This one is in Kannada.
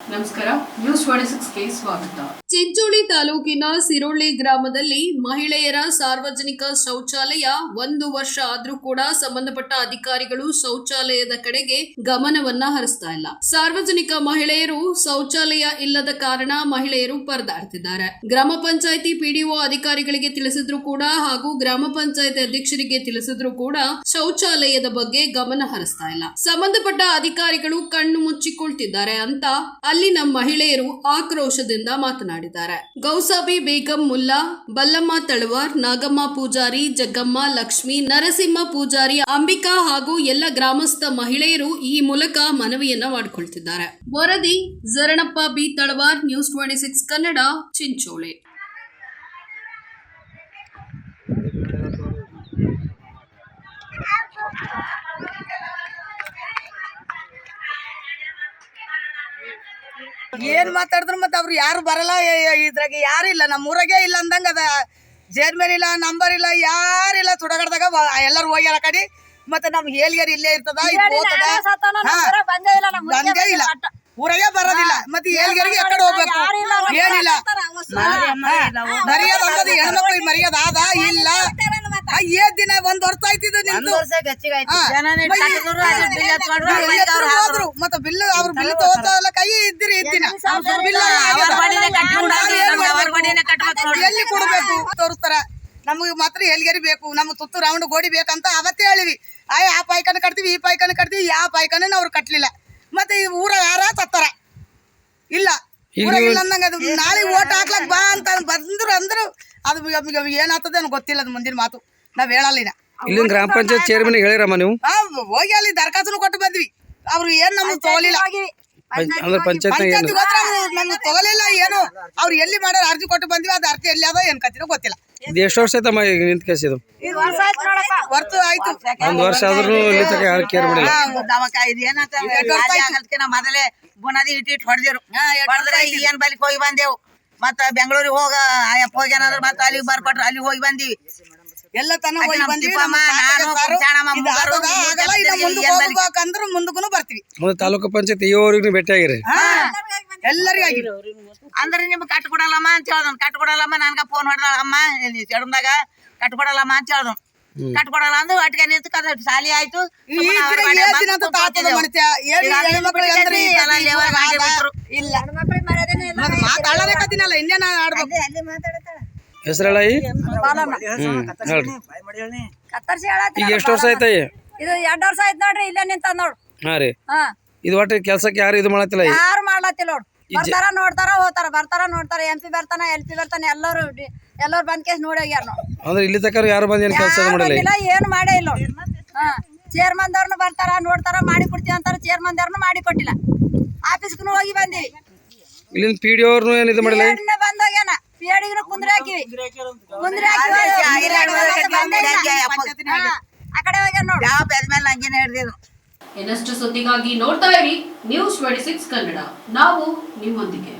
ನಮಸ್ಕಾರ ನ್ಯೂಸ್ ಸ್ವಾಗತ. ಚಿಂಚೋಳಿ ತಾಲೂಕಿನ ಸಿರೋಳ್ಳಿ ಗ್ರಾಮದಲ್ಲಿ ಮಹಿಳೆಯರ ಸಾರ್ವಜನಿಕ ಶೌಚಾಲಯ ಒಂದು ವರ್ಷ ಆದ್ರೂ ಕೂಡ ಸಂಬಂಧಪಟ್ಟ ಅಧಿಕಾರಿಗಳು ಶೌಚಾಲಯದ ಕಡೆಗೆ ಗಮನವನ್ನ ಹರಿಸ್ತಾ ಇಲ್ಲ. ಸಾರ್ವಜನಿಕ ಮಹಿಳೆಯರು ಶೌಚಾಲಯ ಇಲ್ಲದ ಕಾರಣ ಮಹಿಳೆಯರು ಪರದಾಡ್ತಿದ್ದಾರೆ. ಗ್ರಾಮ ಪಂಚಾಯಿತಿ ಪಿಡಿಒ ಅಧಿಕಾರಿಗಳಿಗೆ ತಿಳಿಸಿದ್ರು ಕೂಡ ಹಾಗೂ ಗ್ರಾಮ ಪಂಚಾಯತಿ ಅಧ್ಯಕ್ಷರಿಗೆ ತಿಳಿಸಿದ್ರು ಕೂಡ ಶೌಚಾಲಯದ ಬಗ್ಗೆ ಗಮನ ಹರಿಸ್ತಾ ಇಲ್ಲ. ಸಂಬಂಧಪಟ್ಟ ಅಧಿಕಾರಿಗಳು ಕಣ್ಣು ಮುಚ್ಚಿಕೊಳ್ತಿದ್ದಾರೆ ಅಂತ ಅಲ್ಲಿನ ಮಹಿಳೆಯರು ಆಕ್ರೋಶದಿಂದ ಮಾತನಾಡಿದ್ದಾರೆ. ಗೌಸಾಬಿ ಬೇಗಂ ಮುಲ್ಲಾ, ಬಲ್ಲಮ್ಮ ತಳವಾರ್, ನಾಗಮ್ಮ ಪೂಜಾರಿ, ಜಗ್ಗಮ್ಮ ಲಕ್ಷ್ಮಿ, ನರಸಿಂಹ ಪೂಜಾರಿ, ಅಂಬಿಕಾ ಹಾಗೂ ಎಲ್ಲ ಗ್ರಾಮಸ್ಥ ಮಹಿಳೆಯರು ಈ ಮೂಲಕ ಮನವಿಯನ್ನ ಮಾಡಿಕೊಳ್ತಿದ್ದಾರೆ. ವರದಿ, Jaranappa B Talawar, news twenty six Kannada, Chincholi. ಏನ್ ಮಾತಾಡಿದ್ರು ಮತ್ತೆ ಅವ್ರು ಯಾರು ಬರಲ್ಲ ಇದ್ರಾಗ ಯಾರು ಇಲ್ಲ. ನಮ್ಮ ಊರಾಗೆ ಇಲ್ಲ ಅಂದಂಗ ಅದ. ಜೇರ್ಮೇನ್ ಇಲ್ಲ ನಂಬರ್ ಇಲ್ಲ ಯಾರಿಲ್ಲ ಸುಡಗಡ್ದಾಗ ಎಲ್ಲರೂ ಹೋಗ್ಯಾರ ಕಡೆ. ಮತ್ತೆ ನಮ್ಗೆ ಹೇಳಿಗಾರ ಇಲ್ಲೇ ಇರ್ತದ. ಬಂದೇ ಇಲ್ಲ ಊರಾಗೆ ಬರೋದಿಲ್ಲ. ಮತ್ತೆ ಏಲ್ಗಾರಿಗೆ ಎಕ್ಕಡೆ ಹೋಗ್ಬೇಕು? ಏನಿಲ್ಲ. ಮರ್ಯಾದ ಅನ್ನೋದು ಹೆಣ್ಮಕ್ಳಿಗೆ ಮರ್ಯಾದ ಆದ ಇಲ್ಲ. ಆ, ಏನ್ ದಿನ ಒಂದ್ ವರ್ಷ ಆಯ್ತಿದ್ದು ನಿಮ್ದು. ಹೋದ್ರು. ಮತ್ತೆ ಬಿಲ್ ಅವ್ರು ಬಿಲ್ ತಗೋತಾವಲ್ಲ ಕೈ ಇದ್ದಿರಿ ಇದ್ದಿನ ಎಲ್ಲಿ ಕೊಡ್ಬೇಕು? ತೋರಿಸ್ತಾರ. ನಮಗೆ ಮಾತ್ರ ಎಲ್ಗರಿ ಬೇಕು. ನಮ್ಗೆ ತುತ್ತು ರೌಂಡ್ ಗೋಡಿ ಬೇಕಂತ ಅವತ್ತೇ ಹೇಳಿವಿ. ಆಯ್ ಆ ಪಾಯ್ಕನ ಕಟ್ತೀವಿ ಈ ಪಾಯ್ಕನ ಕಟ್ತೀವಿ ಯಾವ ಪಾಯ್ಕನ ಅವ್ರು ಕಟ್ಲಿಲ್ಲ. ಮತ್ತೆ ಈ ಊರ ಯಾರ ತತ್ತಾರ ಇಲ್ಲ. ಊರಾಗ ಇಲ್ಲ ಅಂದಂಗ ಅದು ನಾಳೆ ಓಟ್ ಹಾಕ್ಲಕ್ ಬಾ ಅಂತ ಬಂದ್ರು ಅಂದ್ರು ಅದು ಏನಾಗ್ತದೆ ಅನ್ ಗೊತ್ತಿಲ್ಲ ಅದು ಮುಂದಿನ ಮಾತು. ನಾವ್ ಹೇಳಲ್ಲ ಇನ್ನ. ಇಲ್ಲಿನ ಗ್ರಾಮ ಪಂಚಾಯತ್ ಚೇರ್ಮನ್ ಹೇಳಿರಮ್ಮ ನೀವು? ಹೋಗಿ ಅಲ್ಲಿ ದರ್ಖಾಸ್ತು ಕೊಟ್ಟು ಬಂದ್ವಿ. ಅವ್ರು ಏನ್ ನಮ್ಗೆ ತೋಲಿಲ್ಲ. ಅಂದ್ರೆ ಪಂಚಾಯತ್ ನಮ್ಗೆ ತಗೊಲಿಲ್ಲ ಏನು? ಅವ್ರು ಎಲ್ಲಿ ಮಾಡ್ಯಾರ ಅರ್ಜಿ ಕೊಟ್ಟು ಬಂದಿವಿ ಅದ ಅರ್ಜಿ ಎಲ್ಲಿ ಅದ ಏನ್ ಕತ್ತಿನೋ ಗೊತ್ತಿಲ್ಲ. ಇದು ಎಷ್ಟು ವರ್ಷ ಆಯ್ತಮ್ಮ ಈಗ ನಿಂತ ಕೇಸ್ ಇದು ವರ್ತು ಆಯ್ತು ಒಂದ್ ವರ್ಷ ಆದ್ರೂ ಇಲ್ಲಿ ತನಕ ಯಾರು ಕೇರ್ ಮಾಡಿಲ್ಲ ಮೊದಲೇ ಬುನಾದಿ ಇಟ್ಟು ಇಟ್ಟು ಹೊಡೆದಿರು. ಏನ್ ಬಲಿಕ್ ಹೋಗಿ ಬಂದೆವು? ಮತ್ತ ಬೆಂಗಳೂರಿಗೆ ಹೋಗ ಆಯಪ್ಪ ಹೋಗ್ಯಾನಂದ್ರ ಮತ್ತ ಅಲ್ಲಿಗೆ ಬರ್ಕೊಟ್ರು ಅಲ್ಲಿಗೆ ಹೋಗಿ ಬಂದಿವಿ. ಎಲ್ಲ ತನ ಹೋಗಿ ಬಂದ್ವಿ ಮುಂದಕ್ಕೆ ಬಲಿ? ಹೋಗ್ಬೇಕಂದ್ರೆ ಮುಂದಕ್ಕೂ ಬರ್ತೀವಿ. ಮುಂದೆ ತಾಲೂಕು ಪಂಚಾಯತ್ ಇವರಿಗೂ ಭೇಟಿ ಆಗಿರಿ ಹಾ. ಎಲ್ಲರಿಗೂ ಆಗಿ ಅಂದ್ರೆ ನಿಮ್ಗೆ ಕಟ್ ಕೊಡಲ್ಲಮ್ಮ ಅಂತ ಹೇಳ್ದನ್ ಕಟ್ ಕೊಡಲ್ಲಮ್ಮ ನನ್ಗ ಫೋನ್ ಹೊಡೆದಾಳ ಅಮ್ಮ ಚಡಮ್ದಾಗ ಕಟ್ ಕೊಡಲ್ಲಮ್ಮ ಅಂತ ಹೇಳ್ದನ್ ಕಟ್ ಕೊಡಲ್ಲ ಅಂದು ಒಟ್ಟಿಗೆ ನಿಂತು ಕದ ಸಾಲಿ ಆಯ್ತು. ಇಲ್ಲ. ಅಂತ ಅಲ್ಲಿ ಮಣಿತ್ಯ ಈ? ಹ್ಮ್ ಹೇಳ್ರಿ. ಕತ್ತರ್ಸಿ ಹೇಳತ್ತಿ ಈಗ ಎಷ್ಟು ವರ್ಷ ಆಯ್ತಾ ಈ? ಇದು ಎರಡ್ ವರ್ಷ ಆಯ್ತು ನೋಡ್ರಿ ಇಲ್ಲೇ ನಿಂತ ನೋಡ್. ಹಾ ರೀ. ಹಾ. ಇದು ಒಟ್ಟು ಕೆಲ್ಸಕ್ಕೆ ಯಾರು ಇದು ಮಾಡತ್ತಿಲ್ಲ ಈ? ಯಾರು ಮಾಡ್ಲತ್ತಿಲ್ಲ ನೋಡ್. ಬರ್ತಾರ ನೋಡ್ತಾರ ಹೋತಾರ ಬರ್ತಾರ ನೋಡ್ತಾರ ಎಂ ಪಿ ಬರ್ತಾನ ಎಲ್ ಪಿ ಬರ್ತಾನ ಎಲ್ಲರೂ ಡಿ- ಎಲ್ಲರೂ ಬಂದ್ ಕೇಸ್ ನೋಡಿ ಹೋಗ್ಯಾರ ನೋಡ್. ಅಂದ್ರೆ ಇಲ್ಲಿ ತಕ್ಕ ಯಾರು ಬಂದು ಏನು ಕೆಲಸ ಯಾರು ಮಾಡಿಲ್ಲ ಬಂದಿಲ್ಲ ಏನು ಮಾಡೇ ಇಲ್ಲ ನೋಡ್. ಹಾ. ಚೇರ್ಮನ್ ದವ್ರನ್ನ ಬರ್ತಾರ ನೋಡ್ತಾರ ಮಾಡಿ ಕೊಡ್ತೀವಿ ಅಂತಾರ ಚೇರ್ಮನ್ ದವ್ರನ್ನ ಮಾಡಿ ಕೊಟ್ಟಿಲ್ಲ. ಆಫೀಸ್ಗೂ ಹೋಗಿ ಬಂದಿವಿ. ಇಲ್ಲಿ ಪಿ ಡಿ ಅವ್ರನ್ನು ಏನು ಇದು ಮಾಡಿಲ್ಲ ಪೇಡಿನ ಬಂದ್ ಕುಂದ್ರಿ ಹಾಕಿವಿ ಕುಂದ್ರಿ ಆ ಕಡೆ ಹೋಗ್ಯಾರ ನೋಡ್. ಯಾವ ಬೆದ ಮೇಲೆ ಹಂಗೇನೆ ಹಿಡ್ದಿದ್ರು ಇನ್ನಷ್ಟು ಸುದ್ದಿಗಾಗಿ ನೋಡ್ತಾ ಇರಿ. News twenty six Kannada. ನಾವು ನಿಮ್ಮೊಂದಿಗೆ.